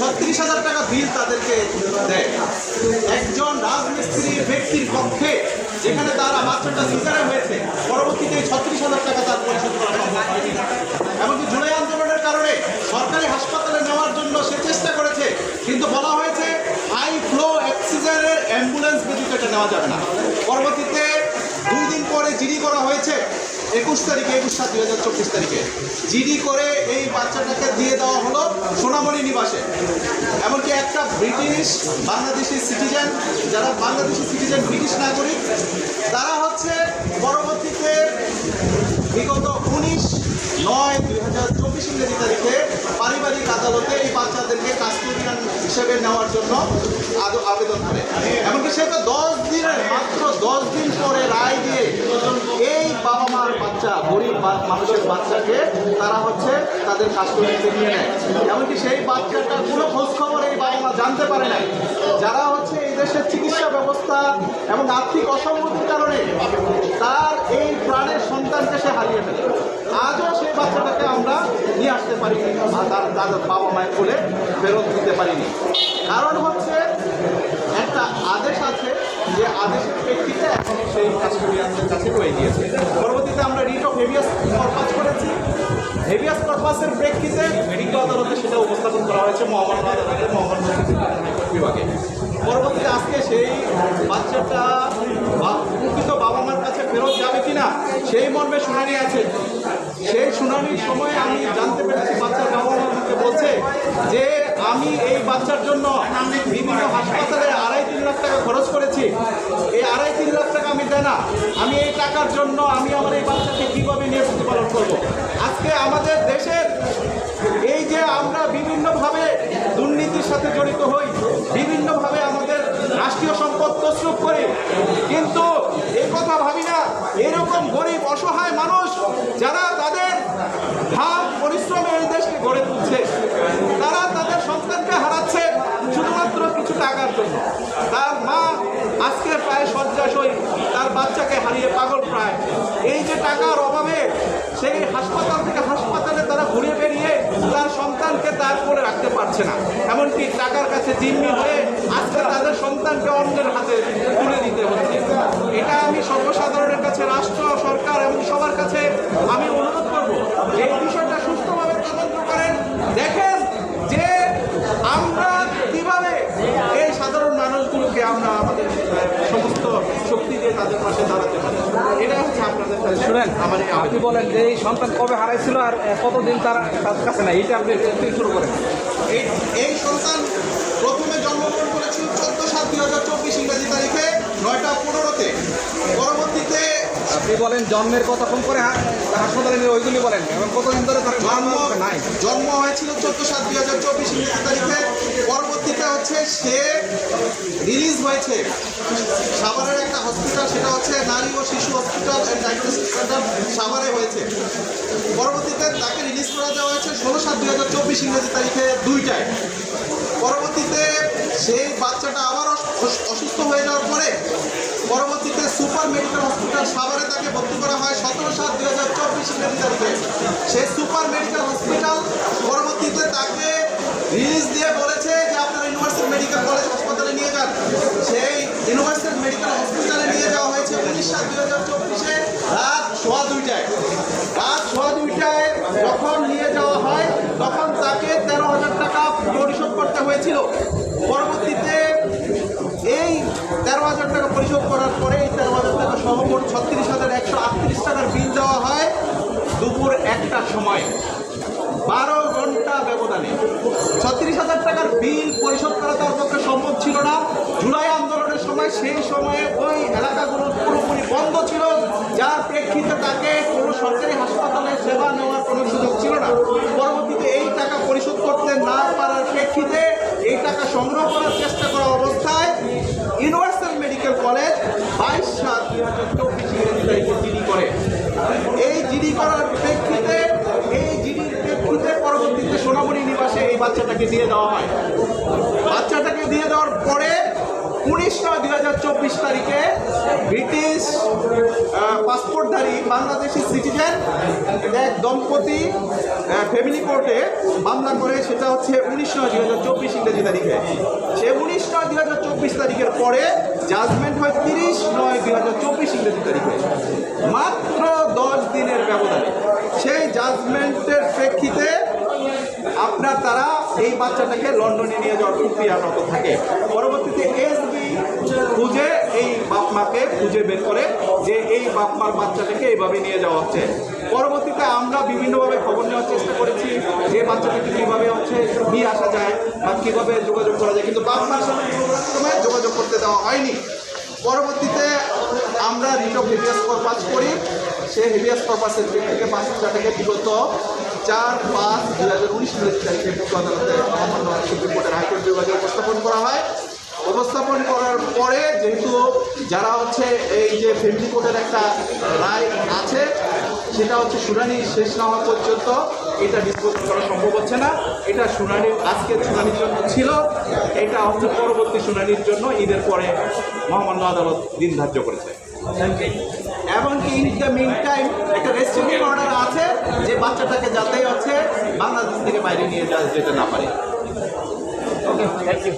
ছত্রিশ হাজার টাকা বিল তাদেরকে দেয়। একজন রাজমিস্ত্রি ব্যক্তির পক্ষে যেখানে তার বাচ্চাটা সিজারে হয়েছে, পরবর্তীতে ছত্রিশ হাজার টাকা তার পরিশোধ করা সম্ভব হয়নি। এমনকি জুলাই আন্দোলনের কারণে সরকারি হাসপাতালে নেওয়ার জন্য সে চেষ্টা করেছে, কিন্তু বলা হয়েছে হাই ফ্লো অক্সিজেনের অ্যাম্বুলেন্স ব্যতীত এটা নেওয়া যাবে না। একুশ তারিখে, একুশ সাত দুই হাজার চব্বিশ তারিখে। জিডি করে এই বাচ্চাটাকে দিয়ে দেওয়া হলো সোনামণি নিবাসে। এমনকি একটা ব্রিটিশ, বাংলাদেশি সিটিজেন যারা বাংলাদেশি সিটিজেন ব্রিটিশ নাগরিক, তারা হচ্ছে পরবর্তীতে বিগত উনিশ নয় দুই হাজার চব্বিশ ইংরেজি তারিখে পারিবারিক আদালতে এই বাচ্চাদেরকে কাস্টোডিয়ান হিসেবে নেওয়ার জন্য আবেদন করে। এমনকি সেটা দশ দিনের, মাত্র দশ দিন পরে রায় দিয়ে এই বাবা মার বাচ্চা, গরিব মানুষের বাচ্চাকে তারা হচ্ছে তাদের কাস্টোডিয়াতে নিয়ে নেয়। এমনকি সেই বাচ্চাটার কোনো খোঁজ খবর এই বাবা মা জানতে পারে না যারা হচ্ছে এই দেশের চিকিৎসা ব্যবস্থা এবং আর্থিক অসঙ্গতির কারণে তার এই প্রাণের সন্তানকে তাদের বাবা মায়ের কোলে ফেরত দিতে পারিনি। কারণ হচ্ছে, একটা আদেশ আছে যে আদেশের প্রেক্ষিতে এখন সেই কাস্টোডিয়ানদের কাছে রয়ে গিয়েছে। পরবর্তীতে আমরা রিট অফ হেভিয়াস কর্পাস করেছি। হেভিয়াস কর্পাসের প্রেক্ষিতে মেডিকেল আদালতে সেটা উপস্থাপন করা হয়েছে, মহামান্য আদালতে, মহামান্য বিভাগে পরবর্তীতে আজকে সেই বাচ্চাটা প্রকৃত বাবা মার কাছে ফেরত যাবে কিনা, সেই মর্মে শুনানি আছে। সেই শুনানির সময় আমি জানতে পেরেছি বাচ্চার বাবা আমাকে বলছে যে আমি এই বাচ্চার জন্য বিভিন্ন হাসপাতালে আড়াই তিন লাখ টাকা খরচ করেছি। এই আড়াই তিন লাখ টাকা আমি দেয় না আমি এই টাকার জন্য আমি আমার এই বাচ্চাকে কীভাবে নিয়ে প্রতিপালন করব? আজকে আমাদের দেশের এই যে আমরা বিভিন্নভাবে দুর্নীতির সাথে জড়িত হই, বিভিন্নভাবে আমাদের রাষ্ট্রীয় সম্পদ তসরুপ করি, কিন্তু এই কথা ভাবি না, এরকম গরিব, অসহায় মানুষ যারা তাদের ভাব গড়ে তারা তাদের সন্তানকে হারাচ্ছে শুধুমাত্র কিছু টাকার জন্য। তার মা আজকে প্রায় শয্যাশয়ী, তার বাচ্চাকে হারিয়ে পাগল প্রায়। এই যে টাকার অভাবে সেই হাসপাতাল থেকে হাসপাতালে তারা ঘুরে বেরিয়ে তার সন্তানকে তার করে রাখতে পারছে না। এমনকি টাকার কাছে জিম্মি হয়ে আজকে তাদের সন্তানকে অন্যের হাতে তুলে দিতে হচ্ছে। এটা আমি সর্বসাধারণের কাছে, রাষ্ট্র, সরকার এবং সবার কাছে আমি অনুরোধ করব এই বিষয়টা সুস্থভাবে তদন্ত করেন। দেখেন যে আমরা কীভাবে এই সাধারণ মানুষগুলোকে আমরা আমাদের সমস্ত শক্তি দিয়ে তাদের পাশে দাঁড়াতে পারি। এটা হচ্ছে আপনাদের কাছে শুনেন আমার আপনি বলেন যে এই সন্তান কবে হারাইছিল আর কতদিন তার কাছে নাই? এটা আপনি শুরু করেন। এই এই সন্তান প্রথমে জন্মগ্রহণ করেছিল চোদ্দ সাত দুই হাজার চব্বিশ ইংরেজি তারিখে নয়টা পনেরোতে। পরবর্তীতে আপনি বলেন জন্মের কতক্ষণ হা- হাসপাতালে নিয়ে ওইগুলি বলেন। এবং কতদিন ধরে তার জন্ম নাই? জন্ম হয়েছিল চোদ্দ সাত দুই হাজার চব্বিশ তারিখে। পরবর্তীতে হচ্ছে সে রিলিজ হয়েছে। সাভারের একটা হসপিটাল সেটা হচ্ছে নারী ও শিশু হসপিটাল অ্যান্ড ডায়াগনোস্টিক সেন্টার সাভারে হয়েছে। পরবর্তীতে তাকে রিলিজ করা দেওয়া হয়েছে ষোলো সাত দুই হাজার চব্বিশ ইংরেজি তারিখে দুইটায়। পরবর্তীতে সেই বাচ্চাটা আবার অস- অস- অসুস্থ হয়ে যাওয়ার পরে পরবর্তীতে সুপার মেডিকেল হসপিটাল সাভারে তাকে ভর্তি করা হয় সতেরো সাত দুই হাজার চব্বিশ মেডিকেলকে সেই সুপার মেডিকেল হসপিটাল পরবর্তীতে তাকে রিলিজ দিয়ে বলেছে হাজার টাকা সহ মোট ছত্রিশ হাজার একশো আটত্রিশ টাকার বিল দেওয়া হয়। দুপুর একটার সময়। বারো ঘণ্টা ব্যবধানে। ছত্রিশ হাজার টাকার বিল পরিশোধ করা তার পক্ষে সম্ভব ছিল না। জুলাই আন্দোলনের সময় সেই সময়ে ওই এলাকাগুলো পুরোপুরি বন্ধ ছিল। যার প্রেক্ষিতে তাকে কোনো সরকারি হাসপাতালে সেবা নেওয়ার কোনো সুযোগ ছিল না। পরবর্তীতে এই টাকা পরিশোধ করতে না পারার প্রেক্ষিতে এই টাকা সংগ্রহ করার চেষ্টা করা অবস্থায় ইউনিভার্সাল মেডিকেল কলেজ বাইশ সাত দুই হাজার চব্বিশ ইংরেজি তারিখে জিডি করে এই জিডি করার প্রেক্ষিতে এই জিডির প্রেক্ষিতে পরবর্তীতে সোনামণি নিবাসে এই বাচ্চাটাকে দিয়ে দেওয়া হয়। বাচ্চাটাকে দিয়ে দেওয়ার পরে উনিশ নয় দুই হাজার চব্বিশ তারিখে ব্রিটিশ পাসপোর্টধারী বাংলাদেশি সিটিজেন এক দম্পতি ফ্যামিলি কোর্টে মামলা করে, সেটা হচ্ছে উনিশ নয় দুই হাজার চব্বিশ ইংরেজি তারিখে। সে উনিশ নয় দুই হাজার চব্বিশ তারিখের পরে জাজমেন্ট হয় তিরিশ নয় দুই হাজার চব্বিশ ইংরেজি তারিখে। মাত্র দশ দিনের ব্যবধানে। সেই জাজমেন্টের প্রেক্ষিতে আপনার তারা এই বাচ্চাটাকে লন্ডনে নিয়ে যাওয়ার প্রক্রিয়ারত থাকে। পরবর্তীতে এসবি খুঁজে এই বাপ মাকে খুঁজে বের করে যে এই বাপ মার বাচ্চাটাকে এইভাবে নিয়ে যাওয়া হচ্ছে। পরবর্তীতে আমরা বিভিন্নভাবে খবর নেওয়ার চেষ্টা করেছি যে বাচ্চাটাকে কীভাবে হচ্ছে নিয়ে আসা যায় বা কীভাবে যোগাযোগ করা যায়। কিন্তু বাপ মার সাথে যোগাযোগ করতে দেওয়া হয়নি। পরবর্তীতে আমরা রিট হেভিয়াস কর্পাস করি। সেই হেভিয়াস কর্পাসের দিক থেকে বাচ্চাটাকে বিগত চার পাঁচ দুই হাজার উনিশ তারিখে উচ্চ আদালতে সুপ্রিম কোর্টের হাইকোর্ট বিভাগে উপস্থাপন করা হয়। উপস্থাপন করার পরে যেহেতু যারা হচ্ছে এই যে ফ্যামিলি কোর্টের একটা রায় আছে, সেটা হচ্ছে শুনানি শেষ না হওয়া পর্যন্ত এটা ডিসপোজ করা সম্ভব হচ্ছে না। এটা শুনানি আজকের শুনানির জন্য ছিল, এটা হচ্ছে পরবর্তী শুনানির জন্য ঈদের পরে মহামান্য আদালত দিন ধার্য করেছে। এমনকি ইন দ্য মিন টাইম একটা রেস্ট্রিক্টিভ অর্ডার আছে যে বাচ্চাটাকে যাতে হচ্ছে বাংলাদেশ থেকে বাইরে নিয়ে যাওয়া যেতে না পারে। Okay thank you